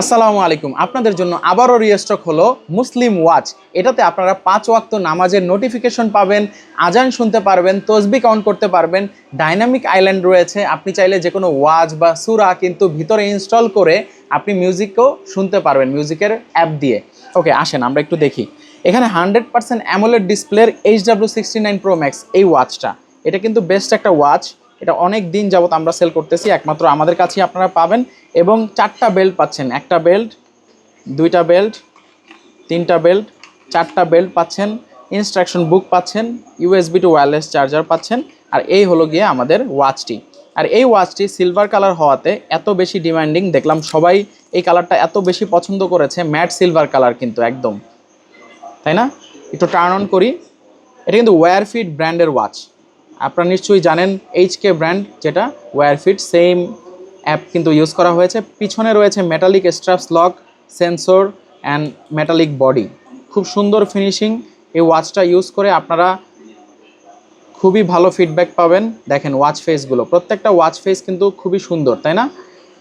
আসসালামু আলাইকুম। আপনাদের জন্য আবারও রিস্টক হলো মুসলিম ওয়াচ। এটাতে আপনারা পাঁচ ওয়াক্ত নামাজের নোটিফিকেশন পাবেন, আজান শুনতে পারবেন তসবি কাউন্ট করতে পারবেন। ডাইনামিক আইল্যান্ড রয়েছে। আপনি চাইলে যে কোনো ওয়াচ বা সুরা কিন্তু ভিতরে ইনস্টল করে আপনি মিউজিকও শুনতে পারবেন মিউজিকের অ্যাপ দিয়ে। ওকে আসেন, আমরা একটু দেখি। এখানে হান্ড্রেড পার্সেন্ট অ্যামোলেড ডিসপ্লের H W sixty nine pro max এই ওয়াচটা। এটা কিন্তু বেস্ট একটা ওয়াচ। এটা অনেক দিন যাবত আমরা সেল করতেছি, একমাত্র আমাদের কাছেই আপনারা পাবেন এবং চারটা বেল্ট পাচ্ছেন। একটা বেল্ট দুইটা বেল্ট তিনটা বেল্ট চারটা বেল্ট পাচ্ছেন ইনস্ট্রাকশন বুক পাচ্ছেন ইউএসবি টু ওয়্যারলেস চার্জার পাচ্ছেন, আর এই হলো গিয়ে আমাদের ওয়াচটি আর এই ওয়াচটি সিলভার কালার হওয়াতে এত বেশি ডিমান্ডিং দেখলাম সবাই এই কালারটা এত বেশি পছন্দ করেছে ম্যাট সিলভার কালার কিন্তু একদম। তাই না? একটু টার্ন অন করি। এটা কিন্তু ওয়্যারফিট ব্র্যান্ডের ওয়াচ আপনারা নিশ্চয়ই জানেন এইচকে ব্র্যান্ড যেটা ওয়্যারফিট সেম অ্যাপ কিন্তু ইউজ করা হয়েছে। পিছনে রয়েছে metallic straps lock sensor and metallic body খুব সুন্দর ফিনিশিং এই ওয়াচটা ইউজ করে আপনারা খুবই ভালো ফিডব্যাক পাবেন। দেখেন ওয়াচ ফেসগুলো প্রত্যেকটা ওয়াচ ফেস কিন্তু খুবই সুন্দর, তাই না?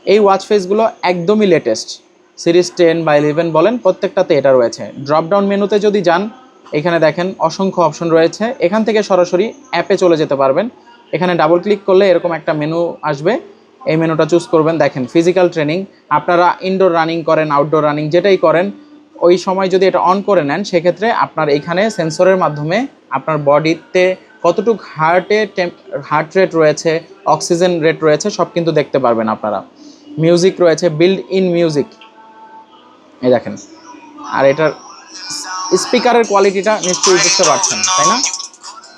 এই ওয়াচ ফেসগুলো একদমই লেটেস্ট সিরিজ টেন বা ইলেভেন বলেন, প্রত্যেকটাতে এটা রয়েছে। ড্রপ ডাউন মেনুতে যদি যান এখানে দেখেন অসংখ্য অপশন রয়েছে। এখান থেকে সরাসরি অ্যাপে চলে যেতে পারবেন। এখানে ডাবল ক্লিক করলে এরকম একটা মেনু আসবে। এই মেনুটা চুজ করবেন। দেখেন ফিজিক্যাল ট্রেনিং আপনারা ইনডোর রানিং করেন আউটডোর রানিং যেটাই করেন, ওই সময় যদি এটা অন করে নেন, সেক্ষেত্রে আপনার এখানে সেন্সরের মাধ্যমে আপনার বডিতে কতটুক হার্টে হার্ট রেট রয়েছে অক্সিজেন রেট রয়েছে, সব কিন্তু দেখতে পারবেন আপনারা। মিউজিক রয়েছে বিল্ড ইন মিউজিক এই দেখেন। আর এটার স্পিকারের কোয়ালিটিটা নিশ্চয়ই বুঝতে পারছেন, তাই না?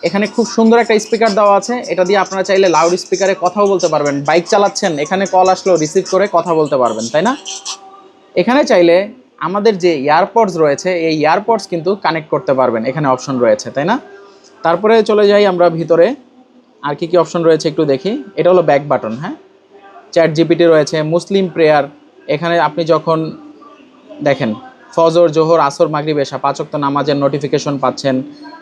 এখানে খুব সুন্দর একটা স্পিকার দেওয়া আছে। এটা দিয়ে আপনারা চাইলে লাউড স্পিকারে কথাও বলতে পারবেন। বাইক চালাচ্ছেন, এখানে কল আসলো রিসিভ করে কথা বলতে পারবেন, তাই না? এখানে চাইলে আমাদের যে ইয়ারপডস রয়েছে, এই ইয়ারপডস কিন্তু কানেক্ট করতে পারবেন। এখানে অপশন রয়েছে, তাই না? তারপরে চলে যাই আমরা ভিতরে। আর কি কি অপশন রয়েছে একটু দেখি। এটা হলো ব্যাক বাটন হ্যাঁ? চ্যাট জিপিটি রয়েছে মুসলিম প্রেয়ার এখানে আপনি যখন দেখেন ফজর, জোহর, আসর, মাগরিব এসা পাঁচক্ত নামাজের নোটিফিকেশন পাচ্ছেন।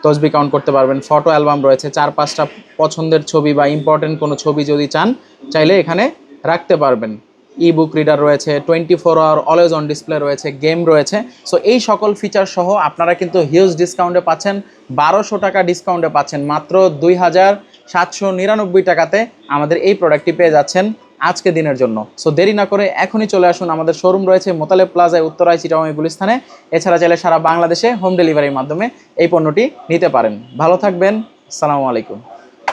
তসবি কাউন্ট করতে পারবেন। ফটো অ্যালবাম রয়েছে। চার, পাঁচটা পছন্দের ছবি বা ইম্পর্টেন্ট কোনো ছবি যদি চান, চাইলে এখানে রাখতে পারবেন। ই বুক রিডার রয়েছে twenty four hour always on display রয়েছে গেম রয়েছে। সো এই সকল ফিচার সহ আপনারা কিন্তু হিউজ ডিসকাউন্টে পাচ্ছেন, বারোশো টাকা ডিসকাউন্টে পাচ্ছেন। মাত্র দুই হাজার সাতশো নিরানব্বই টাকাতে আমাদের এই প্রোডাক্টটি পেয়ে যাচ্ছেন। আজকে দিনের জন্য। সো দেরি না করে এখনই চলে আসুন। আমাদের শোরুম রয়েছে মোতালেব প্লাজায় উত্তরায় চিটাগাং গুলিস্থানে। এছাড়া চাইলে সারা বাংলাদেশে হোম ডেলিভারির মাধ্যমে এই পণ্যটি নিতে পারেন। ভালো থাকবেন। আসসালামু আলাইকুম।